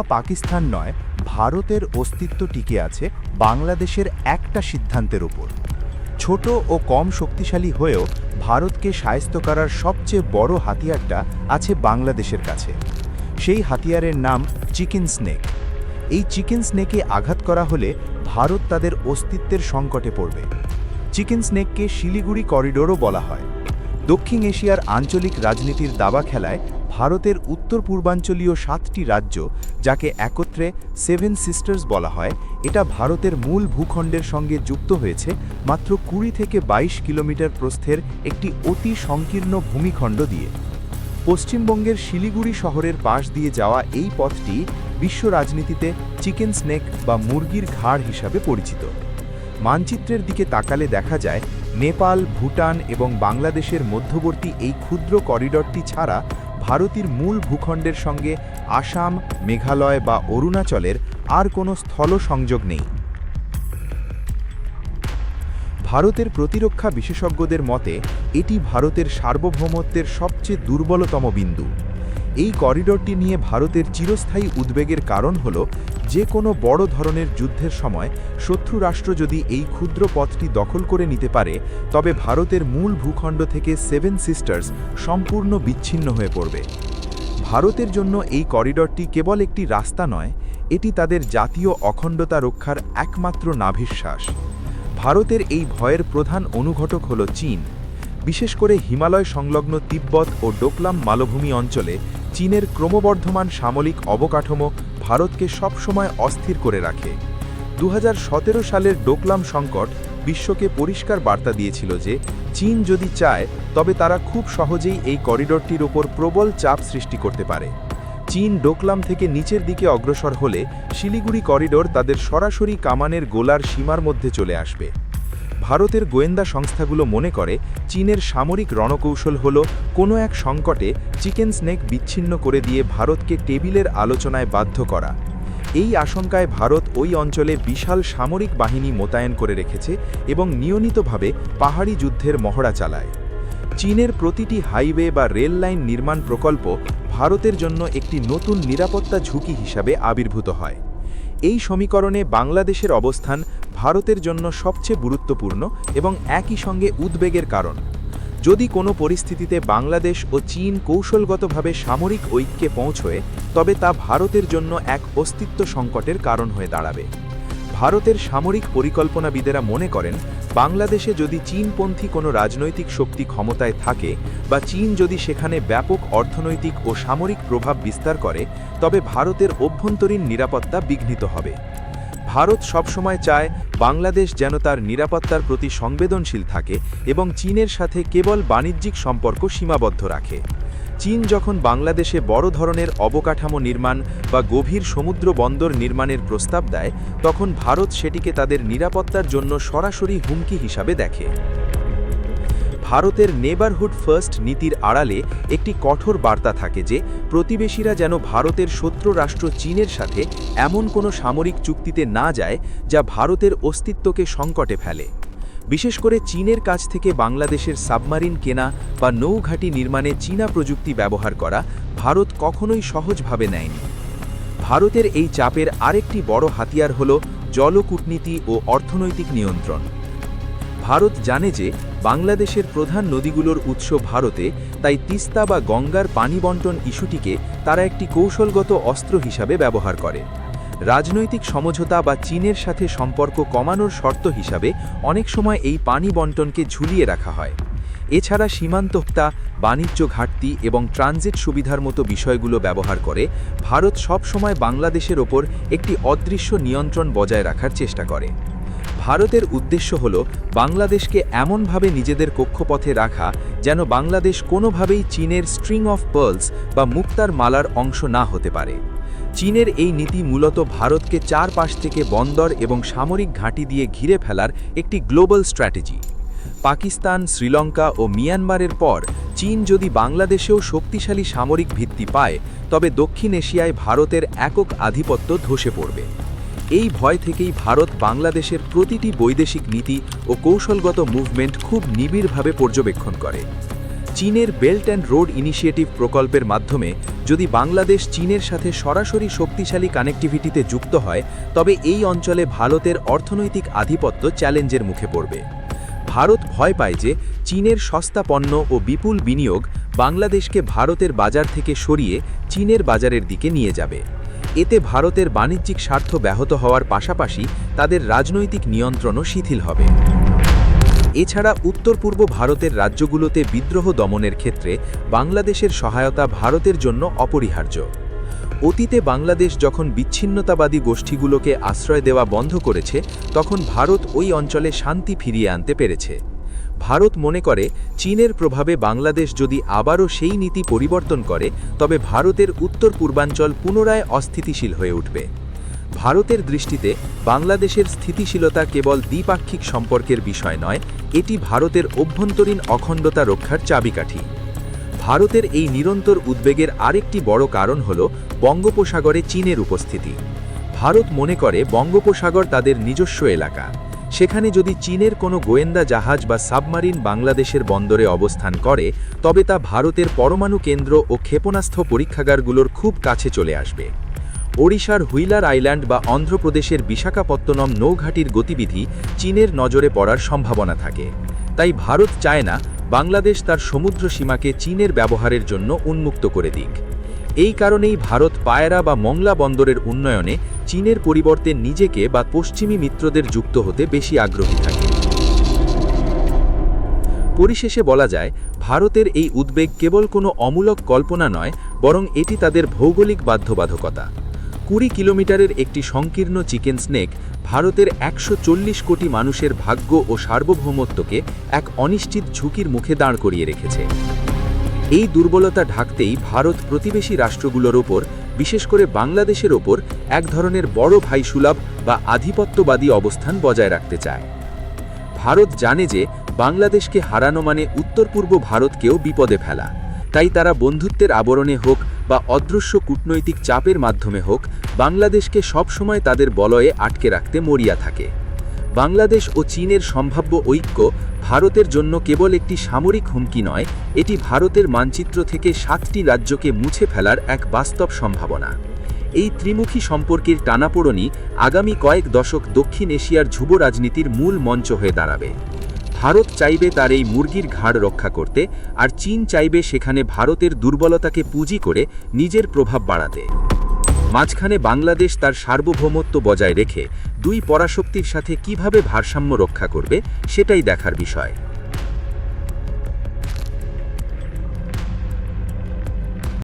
বা পাকিস্তান নয়, ভারতের অস্তিত্ব টিকে আছে বাংলাদেশের একটা সিদ্ধান্তের ওপর। ছোট ও কম শক্তিশালী হয়েও ভারতকে সায়স্ত করার সবচেয়ে বড় হাতিয়ারটা আছে বাংলাদেশের কাছে। সেই হাতিয়ারের নাম চিকেন স্নেক। এই চিকেন স্নেকে আঘাত করা হলে ভারত তাদের অস্তিত্বের সংকটে পড়বে। চিকেন স্নেককে শিলিগুড়ি করিডোরও বলা হয়। দক্ষিণ এশিয়ার আঞ্চলিক রাজনীতির দাবা খেলায় ভারতের উত্তর পূর্বাঞ্চলীয় সাতটি রাজ্য, যাকে একত্রে সেভেন সিস্টার্স বলা হয়, এটা ভারতের মূল ভূখণ্ডের সঙ্গে যুক্ত হয়েছে, মাত্র কুড়ি থেকে ২২ কিলোমিটার প্রস্থের একটি অতি সংকীর্ণ ভূমিখণ্ড দিয়ে। পশ্চিমবঙ্গের শিলিগুড়ি শহরের পাশ দিয়ে যাওয়া এই পথটি বিশ্ব রাজনীতিতে চিকেন স্নেক বা মুরগির ঘাড় হিসাবে পরিচিত। মানচিত্রের দিকে তাকালে দেখা যায়, নেপাল, ভুটান এবং বাংলাদেশের মধ্যবর্তী এই ক্ষুদ্র করিডরটি ছাড়া ভারতের মূল ভূখণ্ডের সঙ্গে আসাম, মেঘালয় বা অরুণাচলের আর কোনো স্থল সংযোগ নেই। ভারতের প্রতিরক্ষা বিশেষজ্ঞদের মতে, এটি ভারতের সার্বভৌমত্বের সবচেয়ে দুর্বলতম বিন্দু। এই করিডরটি নিয়ে ভারতের চিরস্থায়ী উদ্বেগের কারণ হল যে কোনো বড় ধরনের যুদ্ধের সময় শত্রু রাষ্ট্র যদি এই ক্ষুদ্র পথটি দখল করে নিতে পারে, তবে ভারতের মূল ভূখণ্ড থেকে সেভেন সিস্টার্স সম্পূর্ণ বিচ্ছিন্ন হয়ে পড়বে। ভারতের জন্য এই করিডরটি কেবল একটি রাস্তা নয়, এটি তাদের জাতীয় অখণ্ডতা রক্ষার একমাত্র নাভিশ্বাস। ভারতের এই ভয়ের প্রধান অনুঘটক হল চীন। বিশেষ করে হিমালয় সংলগ্ন তিব্বত ও ডোকলাম মালভূমি অঞ্চলে চীনের ক্রমবর্ধমান সামরিক অবকাঠামো ভারতকে সবসময় অস্থির করে রাখে। দু হাজার সতেরো সালের ডোকলাম সংকট বিশ্বকে পরিষ্কার বার্তা দিয়েছিল যে, চীন যদি চায়, তবে তারা খুব সহজেই এই করিডরটির ওপর প্রবল চাপ সৃষ্টি করতে পারে। চীন ডোকলাম থেকে নিচের দিকে অগ্রসর হলে শিলিগুড়ি করিডোর তাদের সরাসরি কামানের গোলার সীমার মধ্যে চলে আসবে। ভারতের গোয়েন্দা সংস্থাগুলো মনে করে, চীনের সামরিক রণকৌশল হল কোনো এক সংকটে চিকেন স্নেক বিচ্ছিন্ন করে দিয়ে ভারতকে টেবিলের আলোচনায় বাধ্য করা। এই আশঙ্কায় ভারত ওই অঞ্চলে বিশাল সামরিক বাহিনী মোতায়েন করে রেখেছে এবং নিয়মিতভাবে পাহাড়ি যুদ্ধের মহড়া চালায়। চীনের প্রতিটি হাইওয়ে বা রেল লাইন নির্মাণ প্রকল্প ভারতের জন্য একটি নতুন নিরাপত্তা ঝুঁকি হিসাবে আবির্ভূত হয়। এই সমীকরণে বাংলাদেশের অবস্থান ভারতের জন্য সবচেয়ে গুরুত্বপূর্ণ এবং একই সঙ্গে উদ্বেগের কারণ। যদি কোনো পরিস্থিতিতে বাংলাদেশ ও চীন কৌশলগতভাবে সামরিক ঐক্যে পৌঁছয়, তবে তা ভারতের জন্য এক অস্তিত্ব সংকটের কারণ হয়ে দাঁড়াবে। ভারতের সামরিক পরিকল্পনাবিদেরা মনে করেন, বাংলাদেশে যদি চীনপন্থী কোনো রাজনৈতিক শক্তি ক্ষমতায় থাকে বা চীন যদি সেখানে ব্যাপক অর্থনৈতিক ও সামরিক প্রভাব বিস্তার করে, তবে ভারতের অভ্যন্তরীণ নিরাপত্তা বিঘ্নিত হবে। ভারত সবসময় চায় বাংলাদেশ যেন তার নিরাপত্তার প্রতি সংবেদনশীল থাকে এবং চীনের সাথে কেবল বাণিজ্যিক সম্পর্ক সীমাবদ্ধ রাখে। চীন যখন বাংলাদেশে বড় ধরনের অবকাঠামো নির্মাণ বা গভীর সমুদ্র বন্দর নির্মাণের প্রস্তাব দেয়, তখন ভারত সেটিকে তাদের নিরাপত্তার জন্য সরাসরি হুমকি হিসাবে দেখে। ভারতের নেবারহুড ফার্স্ট নীতির আড়ালে একটি কঠোর বার্তা থাকে যে, প্রতিবেশীরা যেন ভারতের শত্রু রাষ্ট্র চীনের সাথে এমন কোনো সামরিক চুক্তিতে না যায় যা ভারতের অস্তিত্বকে সংকটে ফেলে। বিশেষ করে চীনের কাছ থেকে বাংলাদেশের সাবমারিন কেনা বা নৌঘাটি নির্মাণে চীনা প্রযুক্তি ব্যবহার করা ভারত কখনোই সহজভাবে নেয়নি। ভারতের এই চাপের আরেকটি বড় হাতিয়ার হল জলকূটনীতি ও অর্থনৈতিক নিয়ন্ত্রণ। ভারত জানে যে বাংলাদেশের প্রধান নদীগুলোর উৎস ভারতে, তাই তিস্তা বা গঙ্গার পানি বন্টন ইস্যুটিকে তারা একটি কৌশলগত অস্ত্র হিসাবে ব্যবহার করে। রাজনৈতিক সমঝোতা বা চীনের সাথে সম্পর্ক কমানোর শর্ত হিসাবে অনেক সময় এই পানি বন্টনকে ঝুলিয়ে রাখা হয়। এছাড়া সীমান্তহত্যা বাণিজ্য ঘাটতি এবং ট্রানজিট সুবিধার মতো বিষয়গুলো ব্যবহার করে ভারত সবসময় বাংলাদেশের ওপর একটি অদৃশ্য নিয়ন্ত্রণ বজায় রাখার চেষ্টা করে। ভারতের উদ্দেশ্য হল বাংলাদেশকে এমনভাবে নিজেদের কক্ষপথে রাখা যেন বাংলাদেশ কোনোভাবেই চীনের স্ট্রিং অফ পার্লস বা মুক্তার মালার অংশ না হতে পারে। চীনের এই নীতি মূলত ভারতকে চারপাশ থেকে বন্দর এবং সামরিক ঘাঁটি দিয়ে ঘিরে ফেলার একটি গ্লোবাল স্ট্র্যাটেজি। পাকিস্তান, শ্রীলঙ্কা ও মিয়ানমারের পর চীন যদি বাংলাদেশেও শক্তিশালী সামরিক ভিত্তি পায়, তবে দক্ষিণ এশিয়ায় ভারতের একক আধিপত্য ধসে পড়বে। এই ভয় থেকেই ভারত বাংলাদেশের প্রতিটি বৈদেশিক নীতি ও কৌশলগত মুভমেন্ট খুব নিবিড়ভাবে পর্যবেক্ষণ করে। চীনের বেল্ট অ্যান্ড রোড ইনিশিয়েটিভ প্রকল্পের মাধ্যমে যদি বাংলাদেশ চীনের সাথে সরাসরি শক্তিশালী কানেক্টিভিটিতে যুক্ত হয়, তবে এই অঞ্চলে ভারতের অর্থনৈতিক আধিপত্য চ্যালেঞ্জের মুখে পড়বে। ভারত ভয় পায় যে চীনের সস্তা পণ্য ও বিপুল বিনিয়োগ বাংলাদেশকে ভারতের বাজার থেকে সরিয়ে চীনের বাজারের দিকে নিয়ে যাবে। এতে ভারতের বাণিজ্যিক স্বার্থ ব্যাহত হওয়ার পাশাপাশি তাদের রাজনৈতিক নিয়ন্ত্রণও শিথিল হবে। এছাড়া উত্তর পূর্ব ভারতের রাজ্যগুলোতে বিদ্রোহ দমনের ক্ষেত্রে বাংলাদেশের সহায়তা ভারতের জন্য অপরিহার্য। অতীতে বাংলাদেশ যখন বিচ্ছিন্নতাবাদী গোষ্ঠীগুলোকে আশ্রয় দেওয়া বন্ধ করেছে, তখন ভারত ওই অঞ্চলে শান্তি ফিরিয়ে আনতে পেরেছে। ভারত মনে করে, চীনের প্রভাবে বাংলাদেশ যদি আবারও সেই নীতি পরিবর্তন করে, তবে ভারতের উত্তর পূর্বাঞ্চল পুনরায় অস্থিতিশীল হয়ে উঠবে। ভারতের দৃষ্টিতে বাংলাদেশের স্থিতিশীলতা কেবল দ্বিপাক্ষিক সম্পর্কের বিষয় নয় এটি ভারতের অভ্যন্তরীণ অখণ্ডতা রক্ষার চাবিকাঠি। ভারতের এই নিরন্তর উদ্বেগের আরেকটি বড় কারণ হল বঙ্গোপসাগরে চীনের উপস্থিতি। ভারত মনে করে বঙ্গোপসাগর তাদের নিজস্ব এলাকা। সেখানে যদি চীনের কোনো গোয়েন্দা জাহাজ বা সাবমারিন বাংলাদেশের বন্দরে অবস্থান করে, তবে তা ভারতের পরমাণু কেন্দ্র ও ক্ষেপণাস্ত্র পরীক্ষাগারগুলোর খুব কাছে চলে আসবে। ওড়িশার হুইলার আইল্যান্ড বা অন্ধ্রপ্রদেশের বিশাখাপত্তনম নৌঘাটির গতিবিধি চীনের নজরে পড়ার সম্ভাবনা থাকে। তাই ভারত চায় না বাংলাদেশ তার সমুদ্র সীমাকে চীনের ব্যবহারের জন্য উন্মুক্ত করে দিক। এই কারণেই ভারত পায়রা বা মংলা বন্দরের উন্নয়নে চীনের পরিবর্তে নিজেকে বা পশ্চিমী মিত্রদের যুক্ত হতে বেশি আগ্রহী থাকে। পরিশেষে বলা যায়, ভারতের এই উদ্বেগ কেবল কোনো অমূলক কল্পনা নয়, বরং এটি তাদের ভৌগোলিক বাধ্যবাধকতা। কুড়ি কিলোমিটারের একটি সংকীর্ণ চিকেন স্নেক ভারতের একশো চল্লিশ কোটি মানুষের ভাগ্য ও সার্বভৌমত্বকে এক অনিশ্চিত ঝুঁকির মুখে দাঁড় করিয়ে রেখেছে। এই দুর্বলতা ঢাকতেই ভারত প্রতিবেশী রাষ্ট্রগুলোর ওপর, বিশেষ করে বাংলাদেশের ওপর, এক ধরনের বড় ভাই সুলভ বা আধিপত্যবাদী অবস্থান বজায় রাখতে চায়। ভারত জানে যে বাংলাদেশকে হারানো মানে উত্তর পূর্ব ভারতকেও বিপদে ফেলা। তাই তারা বন্ধুত্বের আবরণে হোক বা অদৃশ্য কূটনৈতিক চাপের মাধ্যমে হোক, বাংলাদেশকে সবসময় তাদের বলয়ে আটকে রাখতে মরিয়া থাকে। বাংলাদেশ ও চীনের সম্ভাব্য ঐক্য ভারতের জন্য কেবল একটি সামরিক হুমকি নয়, এটি ভারতের মানচিত্র থেকে সাতটি রাজ্যকে মুছে ফেলার এক বাস্তব সম্ভাবনা। এই ত্রিমুখী সম্পর্কের টানাপোড়নই আগামী কয়েক দশক দক্ষিণ এশিয়ার যুব রাজনীতির মূল মঞ্চ হয়ে দাঁড়াবে। ভারত চাইবে তার এই মুরগির ঘাড় রক্ষা করতে, আর চীন চাইবে সেখানে ভারতের দুর্বলতাকে পুঁজি করে নিজের প্রভাব বাড়াতে। মাঝখানে বাংলাদেশ তার সার্বভৌমত্ব বজায় রেখে দুই পরাশক্তির সাথে কীভাবে ভারসাম্য রক্ষা করবে, সেটাই দেখার বিষয়।